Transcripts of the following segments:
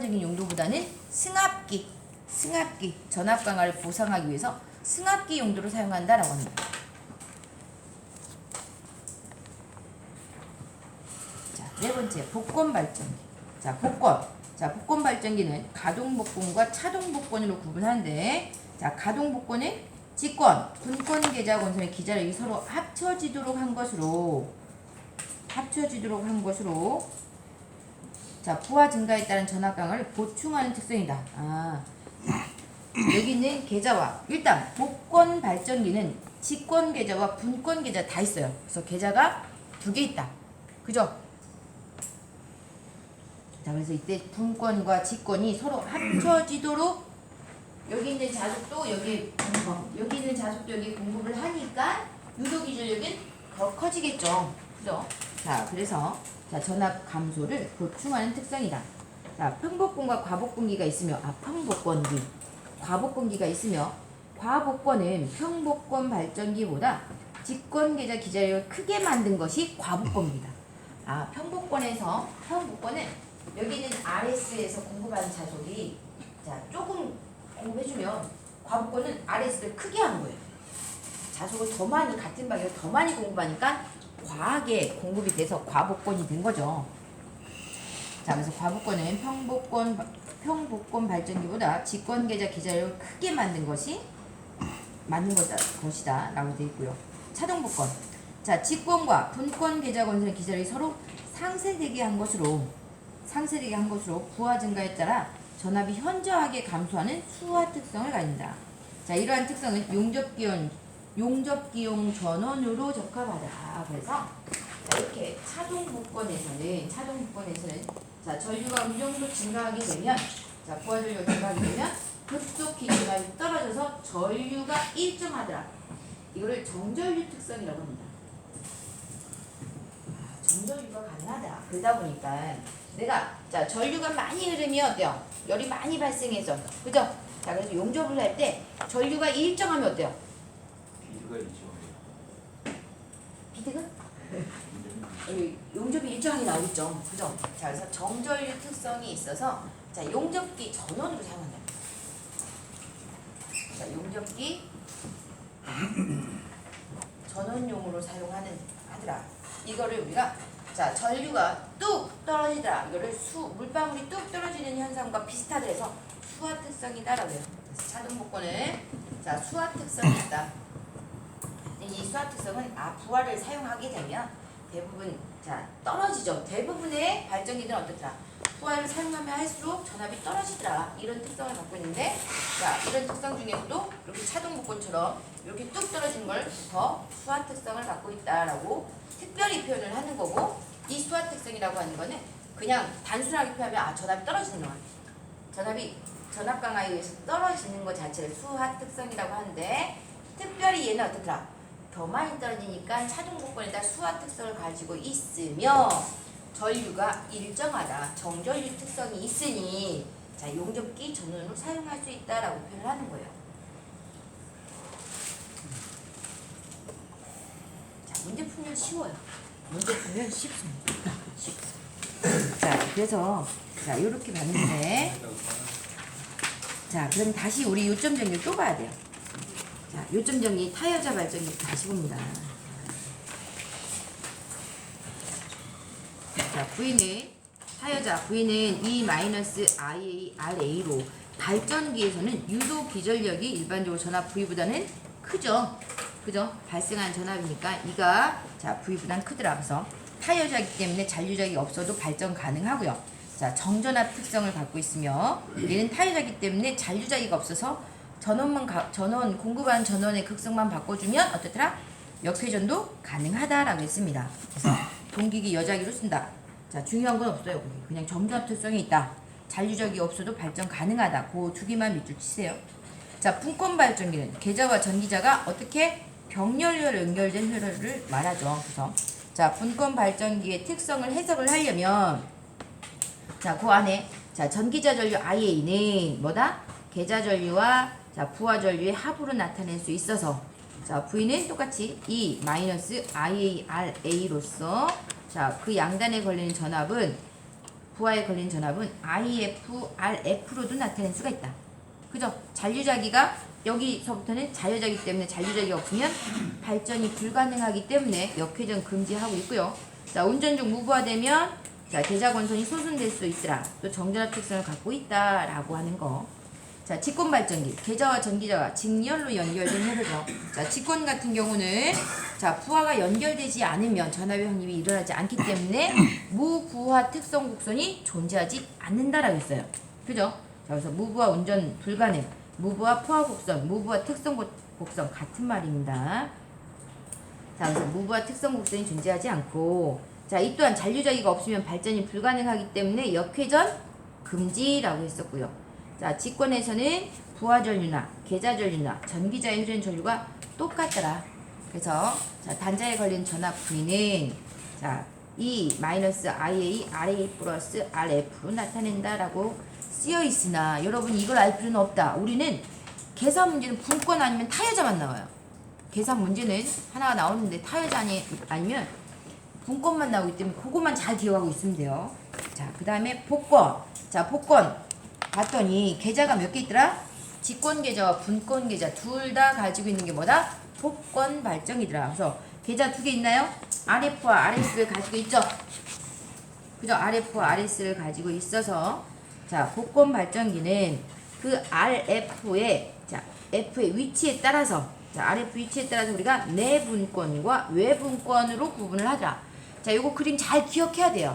적인 용도보다는 승합기, 승합기, 전압 강화를 보상하기 위해서 승합기 용도로 사용한다라고 합니다. 자, 네 번째 복권 발전기. 자, 복권. 자, 복권 발전기는 가동 복권과 차동 복권으로 구분하는데, 자, 가동 복권은 직권, 분권 계좌 건설의 기자력이 서로 합쳐지도록 한 것으로 합쳐지도록 한 것으로 자, 부하 증가에 따른 전압 강화를 보충하는 특성이다. 아. 여기 있는 계좌와 일단 복권 발전기는 직권 계좌와 분권 계좌 다 있어요. 그래서 계좌가 두 개 있다. 그죠? 자, 그래서 이때 분권과 직권이 서로 합쳐지도록 여기 있는 자석도 여기 공급, 여기 있는 자석도 여기 공급을 하니까 유도 기준력은 더 커지겠죠. 그죠? 자, 그래서 자, 전압 감소를 보충하는 특성이다. 자, 평복권과 과복권기가 있으며 아, 평복권기. 과복권기가 있으며 과복권은 평복권 발전기보다 직권 계좌 기자력을 크게 만든 것이 과복권기다. 아, 평복권에서 평복권은 여기 있는 RS에서 공급하는 자석이 자, 조금 공급해주면 과복권은 RS를 크게 하는 거예요. 자석을 더 많이 같은 방향으로 더 많이 공급하니까 과하게 공급이 돼서 과복권이 된 거죠. 자, 그래서 과복권은 평복권 평복권 발전기보다 직권 계좌 기자력을 크게 만든 것이 맞는 거다, 것이다 라고 되어 있고요. 차동복권. 자, 직권과 분권 계좌 건설의 기자력이 서로 상쇄되게 한 것으로 상쇄되게 한 것으로 부하 증가에 따라 전압이 현저하게 감소하는 수화 특성을 가진다. 자, 이러한 특성은 용접기용 용접기용 전원으로 적합하다. 그래서 자, 이렇게 차동 복권에서는 차동 복권에서는 자 전류가 어느 정도 증가하게 되면 자 부하 전류가 증가하게 되면 급속히 전압이 떨어져서 전류가 일정하더라. 이거를 정전류 특성이라고 합니다. 아, 정전류가 가능하다. 그러다 보니까 내가 자 전류가 많이 흐르면 어때요? 열이 많이 발생해서 그죠? 자 그래서 용접을 할 때 전류가 일정하면 어때요? 있죠. 비드가? 여기 용접이 일정하게 나오겠죠. 그죠? 자, 그래서 정전류 특성이 있어서 자, 용접기 전원으로 사용한다. 자, 용접기 전원용으로 사용하는 하더라. 이거를 우리가 자, 전류가 뚝 떨어지더라. 이거를 수 물방울이 뚝 떨어지는 현상과 비슷하더래서 수화 특성이다라고 해요. 자동 복권은 자, 수화 특성이 있다. 이 수화 특성은 아 부하를 사용하게 되면 대부분 자 떨어지죠. 대부분의 발전기들은 어떻더라? 부하를 사용하면 할수록 전압이 떨어지더라. 이런 특성을 갖고 있는데 자 이런 특성 중에서도 이렇게 차동 복권처럼 이렇게 뚝 떨어지는 걸더 수화 특성을 갖고 있다라고 특별히 표현을 하는 거고 이 수화 특성이라고 하는 거는 그냥 단순하게 표현하면 아 전압이 떨어지는 거야. 전압이 전압 강화에 의해서 떨어지는 것 자체를 수화 특성이라고 하는데 특별히 얘는 어떻더라? 더 많이 떨어지니까 차동 복권에다 수화 특성을 가지고 있으며 전류가 일정하다 정전류 특성이 있으니 자 용접기 전원으로 사용할 수 있다라고 표현을 하는 거예요. 자 문제 풀면 쉬워요. 문제 풀면. 쉽습니다. 자 그래서 자 이렇게 봤는데 자 그럼 다시 우리 요점 정리 또 봐야 돼요. 자, 요점 정리 타여자 발전기 다시 봅니다. 자, V는 타여자 V는 E-IA-RA로 발전기에서는 유도 기전력이 일반적으로 전압 V보다는 크죠. 그죠? 발생한 전압이니까 이가 자 V보단 크더라. 그래서 타여자이기 때문에 잔류작이 없어도 발전 가능하고요. 자, 정전압 특성을 갖고 있으며 얘는 타여자이기 때문에 잔류자기가 없어서 전원만 가, 전원 공급한 전원의 극성만 바꿔주면 어떻더라? 역회전도 가능하다라고 했습니다. 그래서 동기기 여자기로 쓴다. 자 중요한 건 없어요. 그냥 정전압 특성이 있다. 잔류적이 없어도 발전 가능하다. 그 두 개만 밑줄 치세요. 자 분권 발전기는 계좌와 전기자가 어떻게 병렬로 연결된 회로를 말하죠. 그래서 자 분권 발전기의 특성을 해석을 하려면 자그 안에 자 전기자 전류 IA는 뭐다? 계좌 전류와 자 부하 전류의 합으로 나타낼 수 있어서 자 V는 똑같이 E 마이너스 IARA로서 자 그 양단에 걸리는 전압은 부하에 걸린 전압은 IF, RF로도 나타낼 수가 있다. 그죠? 잔류자기가 여기서부터는 자유자기 때문에 잔류자기가 없으면 발전이 불가능하기 때문에 역회전 금지하고 있고요. 자, 운전 중 무부하되면 자, 계좌건선이 소순될 수 있더라. 또 정전압 특성을 갖고 있다라고 하는 거. 자, 직권 발전기. 계좌와 전기자가 직렬로 연결된 회로죠. 자, 직권 같은 경우는 자, 부하가 연결되지 않으면 전압의 확립이 일어나지 않기 때문에 무부하 특성 곡선이 존재하지 않는다라고 했어요. 그죠? 자, 그래서 무부하 운전 불가능, 무부하 포화 곡선, 무부하 특성 곡- 곡선 같은 말입니다. 자, 그래서 무부하 특성 곡선이 존재하지 않고 자, 이 또한 잔류자기가 없으면 발전이 불가능하기 때문에 역회전 금지라고 했었고요. 자, 직권에서는 부하 전류나 계좌 전류나 전기자의 흐르는 전류가 똑같더라. 그래서 자, 단자에 걸린 전압 V는 자, E 마이너스 IA RA 플러스 RF로 나타낸다라고 쓰여 있으나 여러분 이걸 알 필요는 없다. 우리는 계산 문제는 분권 아니면 타여자만 나와요. 계산 문제는 하나가 나오는데 타여자 아니, 아니면 분권만 나오기 때문에 그것만 잘 기억하고 있으면 돼요. 자, 그 다음에 복권. 자, 복권. 봤더니 계좌가 몇 개 있더라? 직권 계좌와 분권 계좌 둘 다 가지고 있는 게 뭐다? 복권 발정이더라. 그래서 계좌 두 개 있나요? RF와 RS를 가지고 있죠. 그죠? RF와 RS를 가지고 있어서 자 복권 발전기는 그 RF의 자 F의 위치에 따라서 자 RF 위치에 따라서 우리가 내분권과 외분권으로 구분을 하자. 자 요거 그림 잘 기억해야 돼요.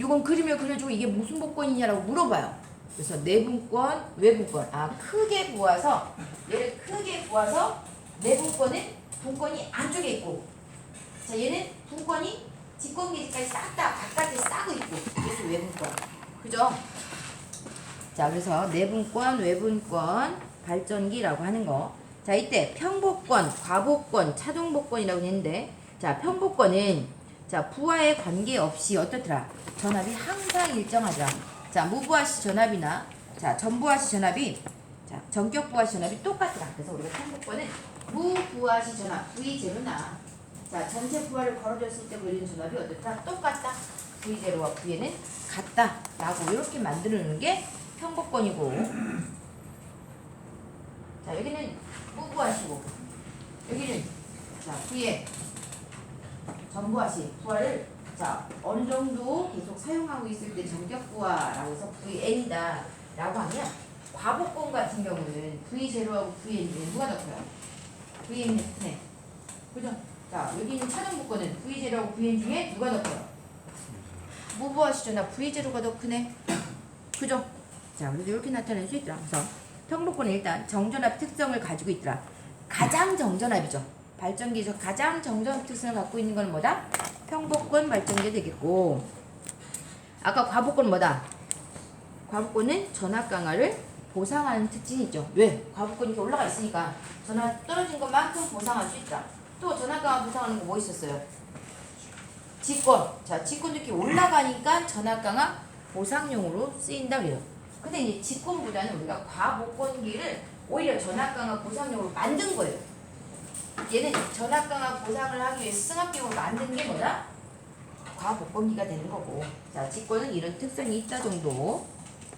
요건 그림을 그려주고 이게 무슨 복권이냐라고 물어봐요. 그래서 내분권, 외분권. 아 크게 보아서 얘를 크게 보아서 내분권은 분권이 안쪽에 있고 자 얘는 분권이 직권계지까지 싹 다 바깥에 싸고 있고 그래서 외분권. 그죠? 자 그래서 내분권, 외분권 발전기라고 하는 거. 자 이때 평복권, 과복권, 차동복권이라고 했는데 자 평복권은 자 부하에 관계없이 어떻더라? 전압이 항상 일정하더라. 자 무부하시 전압이나 자 전부하시 전압이 자 전격 부하시 전압이 똑같더라. 그래서 우리가 평복권은 무부하시 전압 V 제로나 자 전체 부하를 걸어줬을 때 걸리는 전압이 어떻다? 똑같다. V 제로와 V에는 같다 라고 이렇게 만드는 게 평복권이고 자 여기는 무부하시고 여기는 자 V에 전부하시 부하를 자 어느 정도 계속 사용하고 있을 때 전격 부하라고 해서 VN이다 라고 하면 과복권 같은 경우는 V0하고 VN 중에 누가 더 커요? VN이 크네 그죠? 자 여기 있는 차등복권은 V0하고 VN 중에 누가 더 커요? 무부하시잖아 V0가 더 크네 그죠? 자 그래서 이렇게 나타낼 수 있더라 그래서 평복권은 일단 정전압 특성을 가지고 있더라 가장 정전압이죠 발전기에서 가장 정전압 특성을 갖고 있는 건 뭐다? 평복권 발전기 되겠고 아까 과복권 뭐다? 과복권은 전압 강화를 보상하는 특징이 있죠. 왜? 과복권이 이렇게 올라가 있으니까 전압 떨어진 것만큼 보상할 수 있다. 또 전압 강화 보상하는 거 뭐 있었어요? 직권. 자, 직권도 이렇게 올라가니까 전압 강화 보상용으로 쓰인다 그래요. 근데 이제 직권보다는 우리가 과복권기를 오히려 전압 강화 보상용으로 만든 거예요. 얘는 전압 강화 보상을 하기 위해 승합기용으로 만든 게 뭐다? 과복권기가 되는 거고. 자, 직권은 이런 특성이 있다 정도.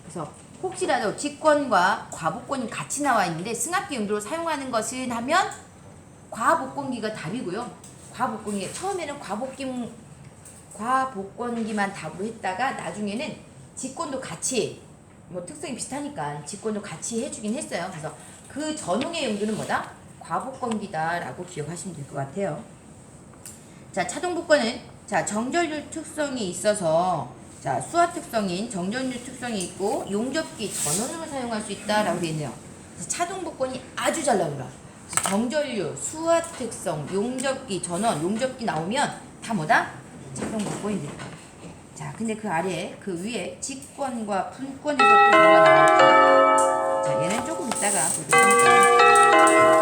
그래서 혹시라도 직권과 과복권이 같이 나와 있는데 승합기 용도로 사용하는 것은 하면 과복권기가 답이고요. 과복권기 처음에는 과복기 과복권기만 답으로 했다가 나중에는 직권도 같이 뭐 특성이 비슷하니까 직권도 같이 해주긴 했어요. 그래서 그 전용의 용도는 뭐다? 과복권기다라고 기억하시면 될 것 같아요. 자 차동복권은 자, 정전율 특성이 있어서 자, 수화 특성인 정전율 특성이 있고 용접기 전원으로 사용할 수 있다라고 되어 있네요. 차동 복권이 아주 잘 나온다. 정전율, 수화 특성, 용접기 전원, 용접기 나오면 다 뭐다? 차동 복권이 된다. 자, 근데 그 아래에 그 위에 직권과 분권에서 또 뭐가 나왔죠? 자, 얘는 조금 이따가 보도록 할게요.